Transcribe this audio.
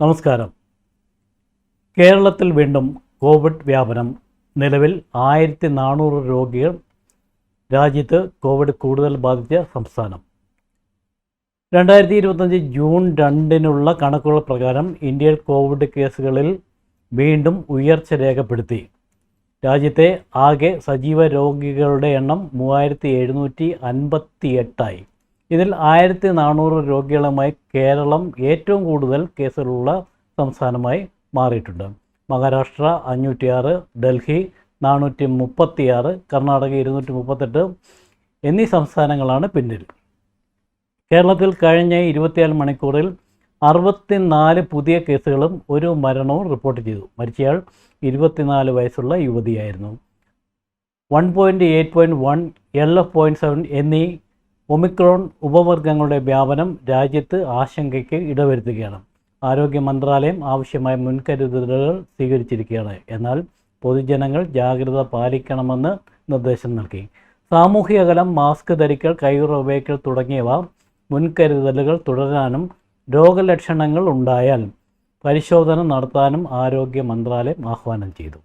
നമസ്കാരം. കേരളത്തിൽ വീണ്ടും കോവിഡ് വ്യാപനം. നിലവിൽ ആയിരത്തി നാനൂറ് രോഗികൾ രാജ്യത്ത് കോവിഡ് കൂടുതൽ ബാധിച്ച സംസ്ഥാനം. രണ്ടായിരത്തി ഇരുപത്തഞ്ച് ജൂൺ രണ്ടിനുള്ള കണക്കുകൾ പ്രകാരം ഇന്ത്യയിൽ കോവിഡ് കേസുകളിൽ വീണ്ടും ഉയർച്ച രേഖപ്പെടുത്തി. രാജ്യത്തെ ആകെ സജീവ രോഗികളുടെ എണ്ണം മൂവായിരത്തി എഴുന്നൂറ്റി അൻപത്തി എട്ടായി ഇതിൽ ആയിരത്തി നാനൂറ് രോഗികളുമായി കേരളം ഏറ്റവും കൂടുതൽ കേസുകളുള്ള സംസ്ഥാനമായി മാറിയിട്ടുണ്ട്. മഹാരാഷ്ട്ര അഞ്ഞൂറ്റിയാറ് ഡൽഹി നാനൂറ്റി മുപ്പത്തിയാറ് കർണാടക ഇരുന്നൂറ്റി മുപ്പത്തെട്ട് എന്നീ സംസ്ഥാനങ്ങളാണ് പിന്നിൽ. കേരളത്തിൽ കഴിഞ്ഞ ഇരുപത്തിനാല് മണിക്കൂറിൽ അറുപത്തിനാല് പുതിയ കേസുകളും ഒരു മരണവും റിപ്പോർട്ട് ചെയ്തു. മരിച്ചയാൾ ഇരുപത്തിനാല് വയസ്സുള്ള യുവതിയായിരുന്നു. One point eight point one L F point seven എന്നീ ഒമിക്രോൺ ഉപവർഗങ്ങളുടെ വ്യാപനം രാജ്യത്ത് ആശങ്കയ്ക്ക് ഇടവരുത്തുകയാണ്. ആരോഗ്യ മന്ത്രാലയം ആവശ്യമായ മുൻകരുതലുകൾ സ്വീകരിച്ചിരിക്കുകയാണ്. എന്നാൽ പൊതുജനങ്ങൾ ജാഗ്രത പാലിക്കണമെന്ന് നിർദ്ദേശം നൽകി. സാമൂഹിക അകലം മാസ്ക് ധരിക്കൽ കൈയുറ ഉപയോഗിക്കൽ തുടങ്ങിയവ മുൻകരുതലുകൾ തുടരാനും രോഗലക്ഷണങ്ങൾ ഉണ്ടായാൽ പരിശോധന നടത്താനും ആരോഗ്യ മന്ത്രാലയം ആഹ്വാനം ചെയ്തു.